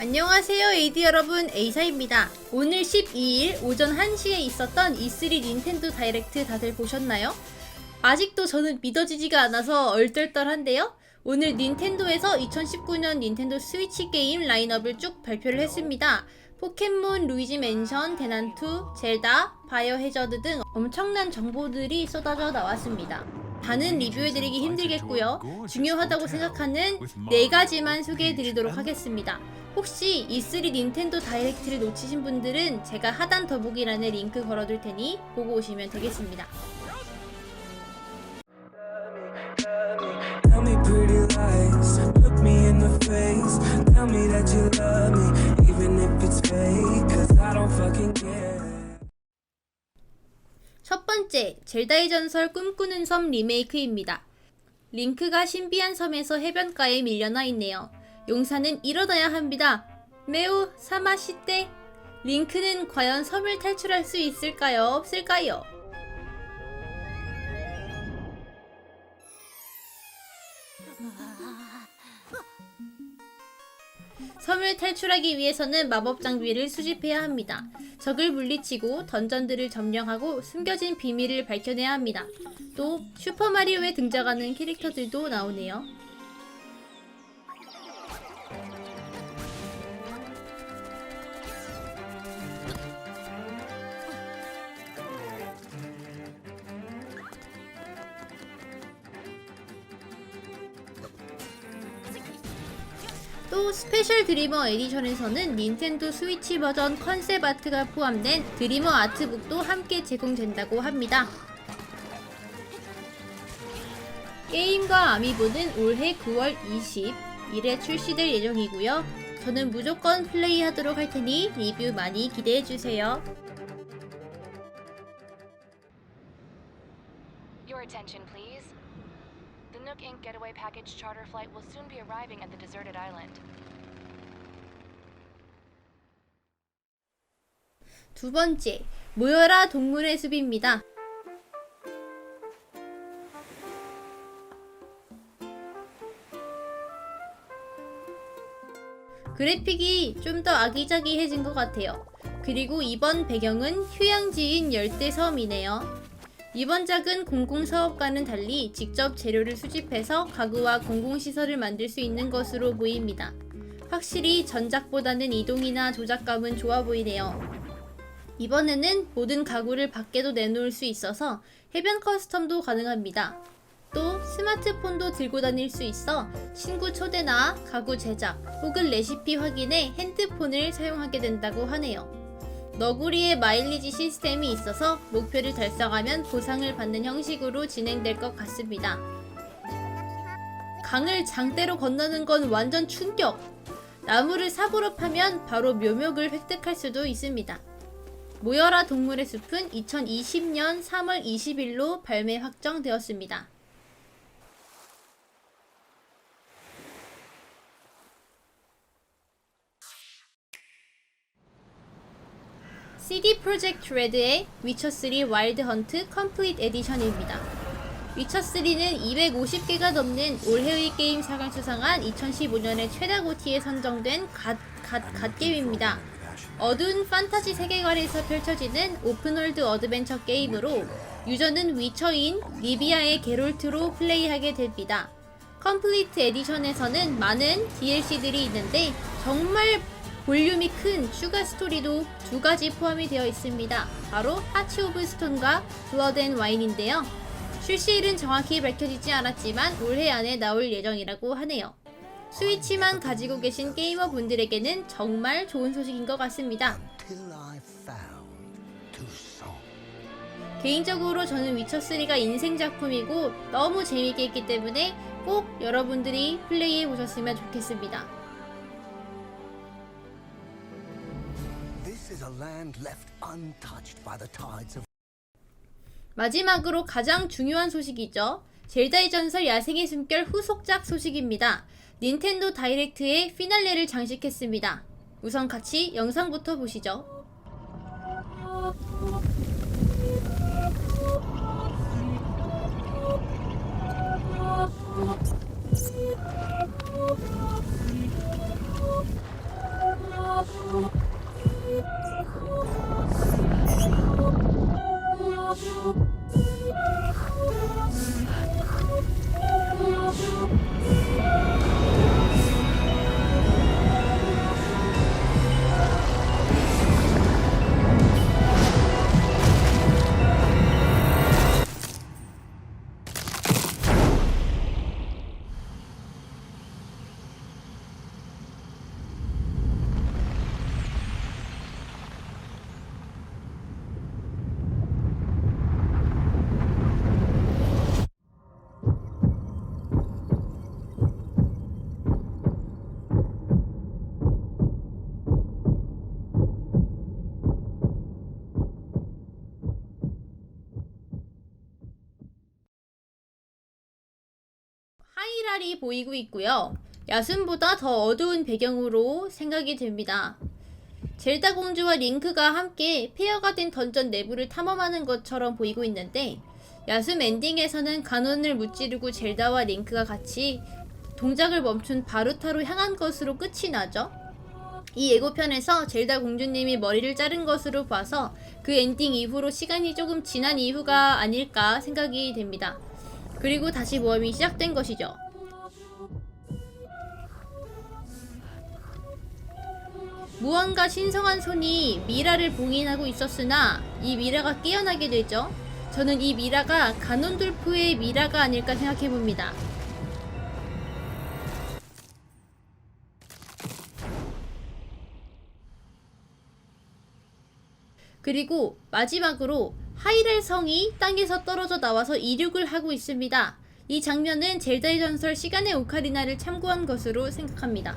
안녕하세요 에이드 여러분 에이사입니다. 오늘 12일 오전 1시에 있었던 E3 닌텐도 다이렉트 다들 보셨나요? 아직도 저는 믿어지지가 않아서 얼떨떨한데요. 오늘 닌텐도에서 2019년 닌텐도 스위치 게임 라인업을 쭉 발표를 했습니다. 포켓몬, 루이지 맨션, 대난투, 젤다, 바이오 해저드 등 엄청난 정보들이 쏟아져 나왔습니다. 다는 리뷰해드리기 힘들겠고요. 중요하다고 생각하는 네 가지만 소개해드리도록 하겠습니다. 혹시 E3 닌텐도 다이렉트를 놓치신 분들은 제가 하단 더보기란에 링크 걸어둘 테니 보고 오시면 되겠습니다. Tell me pretty lies, look me in the face. Tell me that you love 번째, 젤다의 전설 꿈꾸는 섬 리메이크입니다. 링크가 신비한 섬에서 해변가에 밀려나 있네요. 용사는 일어나야 합니다. 매우 사마시대. 링크는 과연 섬을 탈출할 수 있을까요? 없을까요? 섬을 탈출하기 위해서는 마법 장비를 수집해야 합니다. 적을 물리치고 던전들을 점령하고 숨겨진 비밀을 밝혀내야 합니다. 또 슈퍼마리오에 등장하는 캐릭터들도 나오네요. 또 스페셜 드리머 에디션에서는 닌텐도 스위치 버전 컨셉 아트가 포함된 드리머 아트북도 함께 제공된다고 합니다. 게임과 아미보는 올해 9월 20일에 출시될 예정이고요. 저는 무조건 플레이하도록 할 테니 리뷰 많이 기대해 주세요. Your attention, please. The Nook Inc. getaway package charter flight will soon be arriving at the deserted island. 두 번째, 모여라 동물의 숲입니다. 그래픽이 좀 더 아기자기해진 것 같아요. 그리고 이번 배경은 휴양지인 열대섬이네요. 이번 작은 공공사업과는 달리 직접 재료를 수집해서 가구와 공공시설을 만들 수 있는 것으로 보입니다. 확실히 전작보다는 이동이나 조작감은 좋아 보이네요. 이번에는 모든 가구를 밖에도 내놓을 수 있어서 해변 커스텀도 가능합니다. 또 스마트폰도 들고 다닐 수 있어 친구 초대나 가구 제작 혹은 레시피 확인에 핸드폰을 사용하게 된다고 하네요. 너구리의 마일리지 시스템이 있어서 목표를 달성하면 보상을 받는 형식으로 진행될 것 같습니다. 강을 장대로 건너는 건 완전 충격! 나무를 삽으로 파면 바로 묘목을 획득할 수도 있습니다. 모여라 동물의 숲은 2020년 3월 20일로 발매 확정되었습니다. CD 프로젝트 레드의 위쳐3 와일드 헌트 컴플리트 에디션입니다. 위쳐3는 250개가 넘는 올해의 게임 사강 수상한 2015년의 최다 고티에 선정된 갓, 갓, 갓게임입니다. 어두운 판타지 세계관에서 펼쳐지는 오픈월드 어드벤처 게임으로 유저는 위쳐인 리비아의 게롤트로 플레이하게 됩니다. 컴플리트 에디션에서는 많은 DLC들이 있는데 정말 볼륨이 큰 추가 스토리도 두 가지 포함이 되어 있습니다. 바로 하치 오브 스톤과 블러드 앤 와인인데요. 출시일은 정확히 밝혀지지 않았지만 올해 안에 나올 예정이라고 하네요. 스위치만 가지고 계신 게이머 분들에게는 정말 좋은 소식인 것 같습니다. 개인적으로 저는 위쳐3가 인생 작품이고 너무 재밌게 했기 때문에 꼭 여러분들이 플레이해 보셨으면 좋겠습니다. 마지막으로 가장 중요한 소식이죠. 젤다의 전설 야생의 숨결 후속작 소식입니다. 닌텐도 다이렉트의 피날레를 장식했습니다. 우선 같이 영상부터 보시죠. Oh, my God. 하늘이 보이고 있고요. 야숨보다 더 어두운 배경으로 생각이 됩니다. 젤다 공주와 링크가 함께 페어가 된 던전 내부를 탐험하는 것처럼 보이고 있는데 야숨 엔딩에서는 간원을 무찌르고 젤다와 링크가 같이 동작을 멈춘 바루타로 향한 것으로 끝이 나죠. 이 예고편에서 젤다 공주님이 머리를 자른 것으로 봐서 그 엔딩 이후로 시간이 조금 지난 이후가 아닐까 생각이 됩니다. 그리고 다시 모험이 시작된 것이죠. 무언가 신성한 손이 미라를 봉인하고 있었으나 이 미라가 깨어나게 되죠. 저는 이 미라가 가논돌프의 미라가 아닐까 생각해 봅니다. 그리고 마지막으로 하이렐 성이 땅에서 떨어져 나와서 이륙을 하고 있습니다. 이 장면은 젤다의 전설 시간의 오카리나를 참고한 것으로 생각합니다.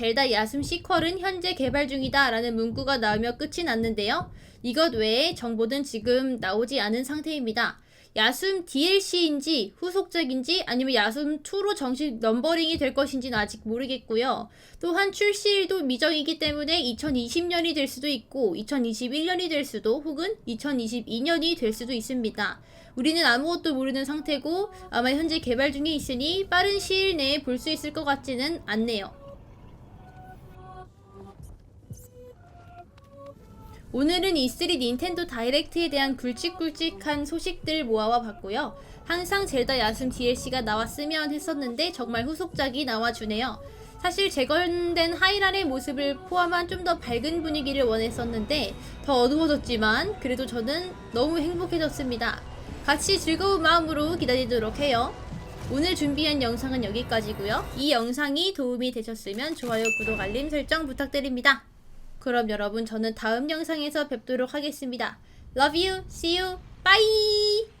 젤다 야숨 시퀄은 현재 개발 중이다 라는 문구가 나오며 끝이 났는데요. 이것 외에 정보는 지금 나오지 않은 상태입니다. 야숨 DLC인지 후속작인지 아니면 야숨 2로 정식 넘버링이 될 것인지는 아직 모르겠고요. 또한 출시일도 미정이기 때문에 2020년이 될 수도 있고 2021년이 될 수도 혹은 2022년이 될 수도 있습니다. 우리는 아무것도 모르는 상태고 아마 현재 개발 중에 있으니 빠른 시일 내에 볼 수 있을 것 같지는 않네요. 오늘은 E3 닌텐도 다이렉트에 대한 굵직굵직한 소식들 모아와 봤고요. 항상 젤다 야숨 DLC가 나왔으면 했었는데 정말 후속작이 나와주네요. 사실 재건된 하이랄의 모습을 포함한 좀 더 밝은 분위기를 원했었는데 더 어두워졌지만 그래도 저는 너무 행복해졌습니다. 같이 즐거운 마음으로 기다리도록 해요. 오늘 준비한 영상은 여기까지고요. 이 영상이 도움이 되셨으면 좋아요, 구독, 알림 설정 부탁드립니다. 그럼 여러분 저는 다음 영상에서 뵙도록 하겠습니다. Love you. See you. Bye.